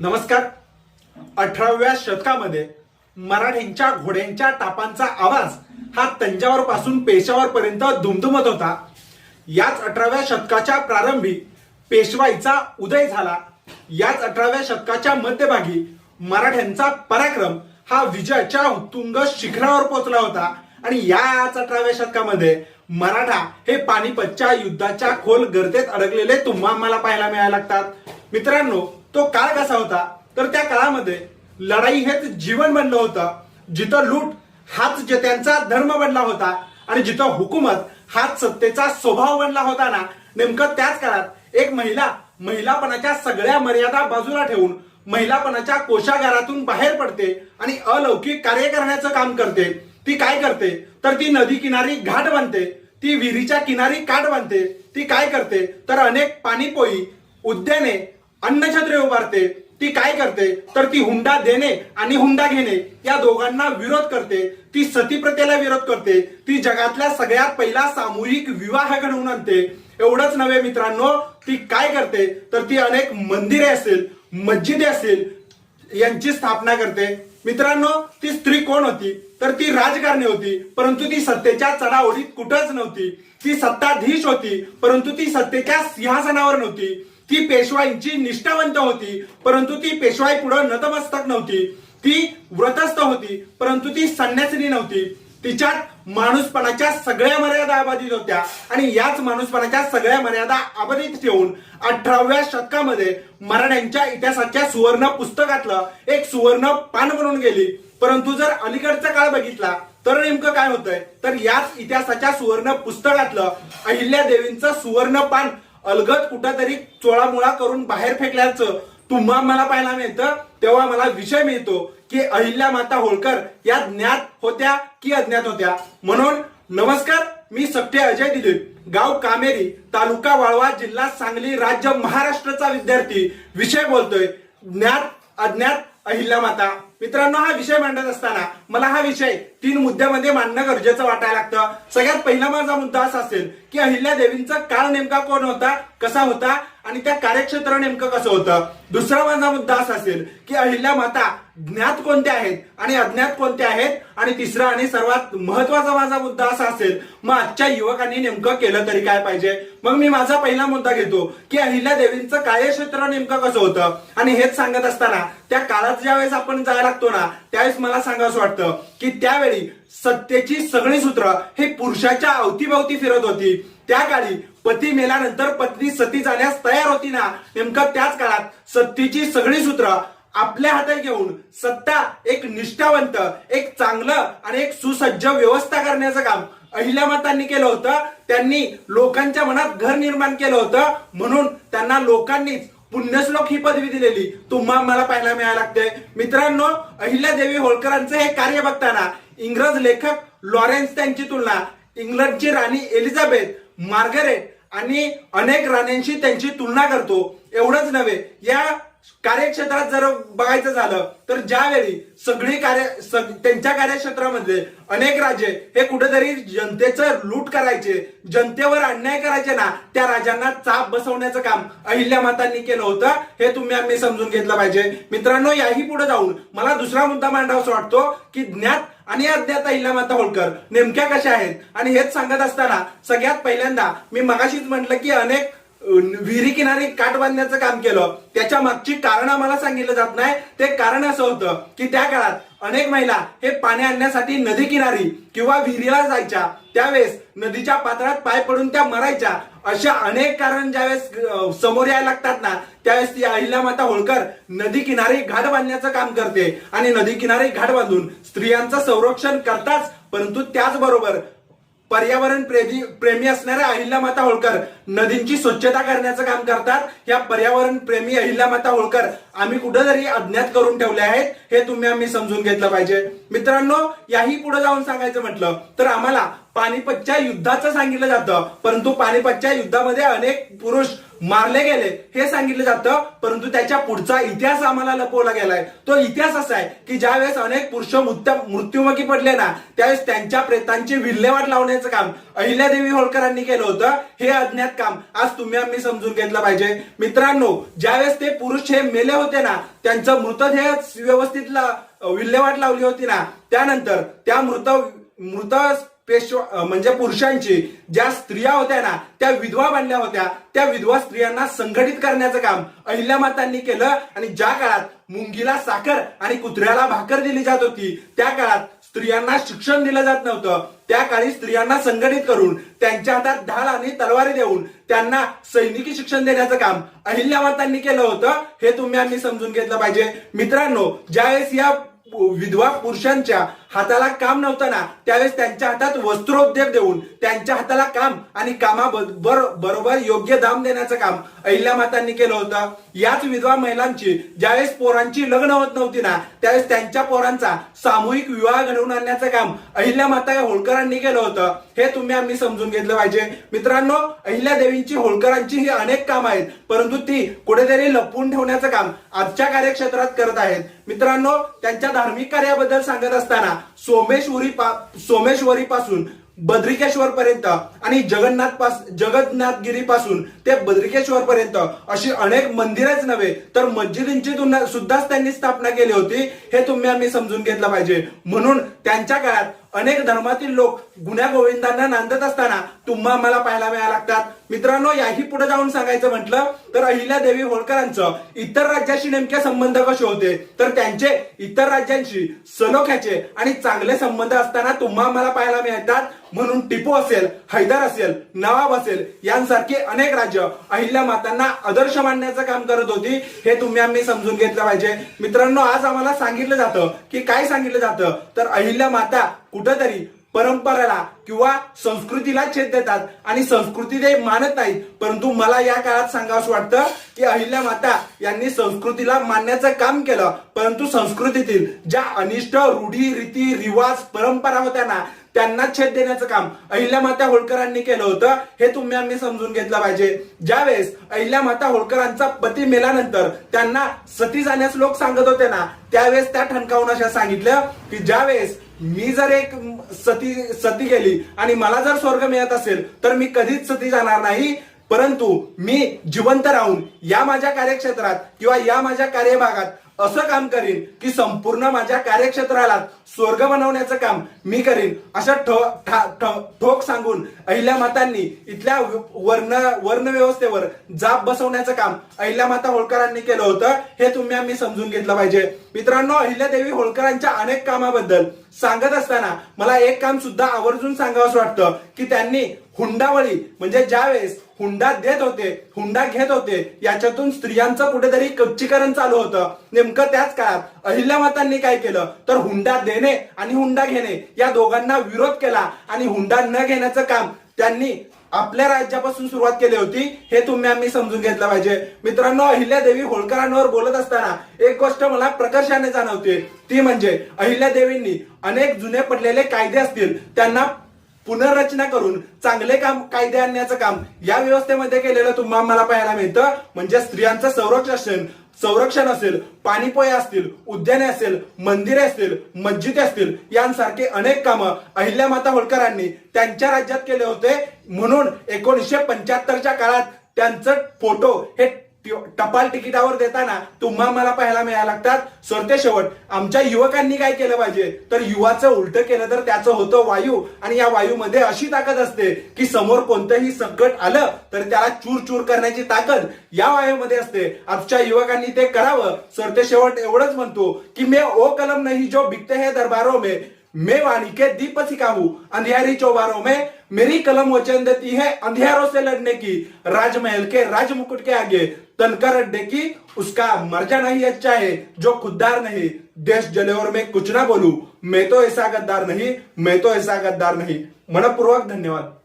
नमस्कार. अठराव्या शतकामध्ये मराठ्यांच्या घोड्यांच्या टापांचा आवाज हा तंजावर पासून पेशावर पर्यंत दुमदुमत होता. याच अठराव्या शतकाच्या प्रारंभी पेशवाईचा उदय झाला. याच अठराव्या शतकाच्या मध्यभागी मराठ्यांचा पराक्रम हा विजयाच्या उत्तुंग शिखरावर पोहोचला होता. आणि याच अठराव्या शतकामध्ये मराठा हे पानिपतच्या युद्धाच्या खोल गर्तेत अडकलेले तुम्हा मला पाहायला मिळायला लागतात. मित्रांनो तो काळ कसा होता? तर त्या काळामध्ये लढाई हेच जीवन बनलं होतं. जिथं लूट हाच जे त्यांचा धर्म बनला होता आणि जिथं हुकूमत हाच सत्तेचा स्वभाव बनला होता ना नेमकं त्याच काळात एक महिला महिलापणाच्या सगळ्या मर्यादा बाजूला ठेवून महिलापणाच्या कोशागारातून बाहेर पडते आणि अलौकिक कार्य करण्याचं काम करते. ती काय करते? तर ती नदी किनारी घाट बांधते. ती विहिरीच्या किनारी काठ बांधते. ती काय करते? तर अनेक पाणीपोई उद्याने अन्नछत्रे उभारते ती काय करते? तर ती हुंडा देणे आणि हुंडा घेणे. या दोघांना विरोध करते. ती सतीप्रथेला विरोध करते. ती जगातल्या सगळ्यात पहिला सामूहिक विवाह घडवून आणते. एवढंच नव्हे मित्रांनो ती काय करते? तर ती अनेक मंदिरे असेल मस्जिदे असेल यांची स्थापना करते. मित्रांनो ती स्त्री कोण होती? तर ती राजकारणी होती परंतु ती सत्तेच्या चढाओढीत कुठंच नव्हती. ती सत्ताधीश होती परंतु ती सत्तेच्या सिंहासनावर नव्हती. ती पेशवाईंची निष्ठावंत होती परंतु ती पेशवाई पुढे नतमस्तक नव्हती. ती व्रतस्थ होती परंतु ती संन्यासिनी नव्हती. तिच्यात माणूसपणाच्या सगळ्या मर्यादा अबाधित होत्या आणि याच माणूसपणाच्या सगळ्या मर्यादा अबाधित ठेवून अठराव्या शतकामध्ये मराठ्यांच्या इतिहासाच्या सुवर्ण पुस्तकातलं एक सुवर्ण पान बनून गेली. परंतु जर अलीकडचा काळ बघितला तर नेमकं काय होतंय? तर याच इतिहासाच्या सुवर्ण पुस्तकातलं अहिल्या देवींचं सुवर्ण पान अलगद कुठंतरी चोळामुळा करून बाहेर फेकल्याचं तुम्हा मला पाहायला मिळतं. तेव्हा मला विषय मिळतो की अहिल्या माता होळकर या ज्ञात होत्या की अज्ञात होत्या. म्हणून नमस्कार मी सत्य अजय दिलीप गाव कामेरी तालुका वाळवा जिल्हा सांगली राज्य महाराष्ट्राचा विद्यार्थी विषय बोलतोय. ज्ञात अज्ञात अहिल्या माता. मित्रांनो हा विषय मांडत असताना मला हा विषय तीन मुद्द्यामध्ये मांडणं गरजेचं वाटायला लागतं. सगळ्यात पहिला माझा मुद्दा असा असेल की अहिल्या देवींचा काळ नेमका कोण होता कसा होता आणि त्या कार्यक्षेत्र नेमकं कसं होतं? दुसरा माझा मुद्दा असा असेल की अहिल्या माता ज्ञात कोणते आहेत आणि अज्ञात कोणते आहेत? आणि तिसरा आणि सर्वात महत्त्वाचा माझा मुद्दा असा असेल मग आजच्या युवकांनी नेमकं केलं तरी काय पाहिजे? मग मी माझा पहिला मुद्दा घेतो की अहिल्या देवींचं कार्यक्षेत्र नेमकं कसं होतं? आणि हेच सांगत असताना त्या काळात ज्यावेळेस आपण जायला लागतो ना त्यावेळेस मला सांगावं वाटतं की त्यावेळी सत्तेची सगळी सूत्र हे पुरुषाच्या अवतीभवती फिरत होती. त्या काळी पती मेल्यानंतर पत्नी सती जाण्यास तयार होती ना? नेमकं त्याच काळात सत्तेची सगळी सूत्र आपल्या हातात घेऊन सत्ता एक निष्ठावंत एक चांगलं आणि एक सुसज्ज व्यवस्था करण्याचं काम अहिल्यामातांनी केलं होतं. त्यांनी लोकांच्या मनात घर निर्माण केलं होतं. म्हणून त्यांना लोकांनीच पुण्यश्लोक ही पदवी दिलेली. तुम्हा मला पाहायला मिळायला लागते मित्रांनो अहिल्यादेवी होळकरांचं हे कार्य बघताना इंग्रज लेखक लॉरेन्स त्यांची तुलना इंग्लंडची राणी एलिझाबेथ मार्गरेट आणि अनेक राण्यांशी त्यांची तुलना करतो. एवढंच नव्हे या कार्यक्षेत्रात जर बघायचं झालं तर ज्यावेळी सगळी कार्य त्यांच्या कार्यक्षेत्रामध्ये अनेक राजे हे कुठेतरी जनतेचं लूट करायचे जनतेवर अन्याय करायचे ना त्या राजांना चाप बसवण्याचं काम अहिल्या मातांनी केलं होतं. हे तुम्ही आम्ही समजून घेतलं पाहिजे. मित्रांनो याही पुढे जाऊन मला दुसरा मुद्दा मांडावासा वाटतो की ज्ञात आणि अज्ञात अहिल्या माता होळकर नेमक्या कशा आहेत? आणि हेच सांगत असताना सगळ्यात पहिल्यांदा मी मगाशीच म्हटलं की अनेक विहिरी किनारी काठ बांधण्याचं काम केलं. त्याच्या मागची कारण आम्हाला सांगितलं जात नाही. ते कारण असं होतं की त्या काळात अनेक महिला हे पाणी आणण्यासाठी नदी किनारी किंवा विहिरीला जायच्या. त्यावेळेस नदीच्या पात्रात पाय पडून त्या मरायच्या. अशा अनेक कारण ज्यावेळेस समोर यायला लागतात ना त्यावेळेस ती अहिल्यामाता होळकर नदी किनारी घाट बांधण्याचं काम करते. आणि नदी किनारी घाट बांधून स्त्रियांचं संरक्षण करताच परंतु त्याचबरोबर पर्यावरण प्रेमी प्रेमी असणाऱ्या अहिल्यामाता होळकर. नदींची स्वच्छता करण्याचं काम करतात. या पर्यावरण प्रेमी अहिल्यामाता होळकर आम्ही कुठेतरी अज्ञात करून ठेवले आहेत हे तुम्ही आम्ही समजून घेतलं पाहिजे. मित्रांनो याही पुढे जाऊन सांगायचं म्हटलं तर आम्हाला पानिपतच्या युद्धाचं सांगितलं जातं. परंतु पानिपतच्या युद्धामध्ये अनेक पुरुष मारले गेले हे सांगितलं जातं परंतु त्याच्या पुढचा इतिहास आम्हाला लपवला गेलाय. तो इतिहास असा आहे की ज्यावेळेस अनेक पुरुष मृत्युमुखी पडले ना त्यावेळेस त्यांच्या प्रेतांची विल्हेवाट लावण्याचं काम अहिल्यादेवी होळकरांनी केलं होतं. हे अज्ञात काम आज तुम्ही आम्ही समजून घेतलं पाहिजे. मित्रांनो ज्यावेळेस ते पुरुष हे मेले होते ना त्यांचं मृतदेह व्यवस्थित विल्हेवाट लावली होती ना त्यानंतर त्या मृत मृत पेशवा म्हणजे पुरुषांची ज्या स्त्रिया होत्या ना त्या विधवा बनल्या होत्या. त्या विधवा स्त्रियांना संघटित करण्याचं काम अहिल्यामातांनी केलं आणि ज्या काळात मुंगीला साखर आणि कुत्र्याला भाकर दिली जात होती त्या काळात स्त्रियांना शिक्षण दिलं जात नव्हतं. त्या काळी स्त्रियांना संघटित करून त्यांच्या हातात ढाल आणि तलवारी देऊन त्यांना सैनिकी शिक्षण देण्याचं काम अहिल्यामातांनी केलं होतं. हे तुम्ही आम्ही समजून घेतलं पाहिजे. मित्रांनो ज्यावेळेस या विधवा पुरुषांच्या हाताला काम नव्हतं ना त्यावेळेस त्यांच्या हातात वस्त्रोद्योग देऊन त्यांच्या हाताला काम आणि कामा बरोबर योग्य दाम देण्याचं काम अहिल्या मातांनी केलं होतं. याच विधवा महिलांची ज्यावेळेस पोरांची लग्न होत नव्हती ना त्यावेळेस त्यांच्या पोरांचा सामूहिक विवाह घडवून आणण्याचं काम अहिल्या माता होळकरांनी केलं होतं. हे तुम्ही आम्ही समजून घेतलं पाहिजे. मित्रांनो अहिल्या देवींची होळकरांची ही अनेक काम आहेत परंतु ती कुठेतरी लपवून ठेवण्याचं काम आजच्या कार्यक्षेत्रात करत आहेत. मित्रांनो त्यांच्या धार्मिक कार्याबद्दल सांगत असताना सोमेश्वरी पा सोमेश्वरी पासून बद्रिकेश्वर पर्यंत आणि जगन्नाथ पास जगन्नाथगिरी पासून ते बद्रिकेश्वर पर्यंत अशी अनेक मंदिरच नव्हे तर मस्जिदींची सुद्धाच सुद्धा त्यांनी स्थापना केली होती हे तुम्ही आम्ही समजून घेतलं पाहिजे. म्हणून त्यांच्या काळात अनेक धर्मातील लोक गुन्ह्या गोविंदांना नांदत असताना तुम्हा आम्हाला पाहायला मिळायला लागतात. मित्रांनो याही पुढे जाऊन सांगायचं म्हटलं तर अहिल्या देवी होळकरांचं इतर राज्याशी नेमके संबंध कसे होते? तर त्यांचे इतर राज्यांशी सलोख्याचे आणि चांगले संबंध असताना तुम्हा आम्हाला पाहायला मिळतात. म्हणून टिपू असेल हैदर असेल नवाब असेल यांसारखे अनेक राज्य अहिल्या मातांना आदर्श मानण्याचं काम करत होती. हे तुम्ही आम्ही समजून घेतलं पाहिजे. मित्रांनो आज आम्हाला सांगितलं जातं की काय सांगितलं जातं? तर अहिल्या माता कुठंतरी परंपरेला किंवा संस्कृतीला छेद देतात आणि संस्कृती ते मानत नाहीत. परंतु मला या काळात सांगावं वाटतं की अहिल्या माता यांनी संस्कृतीला मानण्याचं काम केलं. परंतु संस्कृतीतील ज्या अनिष्ट रूढी रीती रिवाज परंपरा होत्या ना त्यांना छेद देण्याचं काम अहिल्या माता होळकरांनी केलं होतं. हे तुम्ही आम्ही समजून घेतलं पाहिजे. ज्यावेळेस अहिल्या माता होळकरांचा पती मेल्यानंतर त्यांना सती जाण्यास लोक सांगत होते ना त्यावेळेस त्या ठणकावून अशा सांगितलं की ज्यावेळेस मी जर एक सती सती गेली आणि मला जर स्वर्ग मिळत असेल तर मी कधीच सती जाणार नाही. परंतु मी जिवंत राहून या माझ्या कार्यक्षेत्रात किंवा या माझ्या कार्यभागात असं काम करीन की संपूर्ण माझ्या कार्यक्षेत्राला स्वर्ग बनवण्याचं काम मी करीन. अशा ठा- ठोक सांगून अहिल्या मातांनी इथल्या वर्ण वर्ण व्यवस्थेवर जाब बसवण्याचं काम अहिल्या माता होळकरांनी केलं होतं. हे तुम्ही आम्ही समजून घेतलं पाहिजे. मित्रांनो अहिल्यादेवी होळकरांच्या अनेक कामाबद्दल सांगत असताना मला एक काम सुद्धा आवर्जून सांगावंच वाटतं की त्यांनी हुंडावळी म्हणजे ज्यावेळेस हुंडा देत होते हुंडा घेत होते. याच्यातून स्त्रियांचं कुठेतरी कच्चीकरण चालू होतं. नेमकं त्याच काळात अहिल्यामातांनी काय केलं? तर हुंडा देणे आणि हुंडा घेणे. या दोघांना विरोध केला आणि हुंडा न घेण्याचं काम त्यांनी आपल्या राज्यापासून सुरुवात केली होती. हे तुम्ही आम्ही समजून घेतलं पाहिजे. मित्रांनो अहिल्यादेवी होळकरांवर बोलत असताना एक गोष्ट मला प्रकर्षाने जाणवते. ती म्हणजे अहिल्यादेवींनी अनेक जुने पडलेले कायदे असतील. त्यांना पुनर्रचना करून चांगले काम कायदे आणण्याचं काम या व्यवस्थेमध्ये केलेलं तुम्हाला मला पाहायला मिळतं. म्हणजे स्त्रियांचं संरक्षण संरक्षण असेल पाणीपोया असतील उद्याने असेल मंदिरे असतील मस्जिदे असतील यांसारखे अनेक कामं अहिल्या माता होळकरांनी त्यांच्या राज्यात केले होते. म्हणून एकोणीसशे पंच्याहत्तरच्या काळात त्यांचं फोटो हे टपाल तिकिटावर देताना तुम्हा मला पाहायला मिळायला लागतात. सरते शेवट आमच्या युवकांनी काय केलं पाहिजे? तर युवाचं उलट केलं तर त्याचं होतं वायू. आणि या वायूमध्ये अशी ताकद असते की समोर कोणतंही संकट आलं तर त्याला चूर चूर करण्याची ताकद या वायूमध्ये असते. आजच्या युवकांनी ते करावं. सरते शेवट एवढंच म्हणतो की मे ओ कलम नाही जो बिकते हे दरबारो मे मैं वाणी के दीप सिखाऊ अंधियारी चौबारों में मेरी कलम वचन देती है, अंधेरों से लड़ने की। राजमहल के राजमुकुट के आगे तनकर अड्डे की, उसका मर जाना ही अच्छा है, जो खुददार नहीं। देश जले और मैं कुछ ना बोलू, मैं तो ऐसा गद्दार नहीं, मैं तो ऐसा गद्दार नहीं। मनपूर्वक धन्यवाद।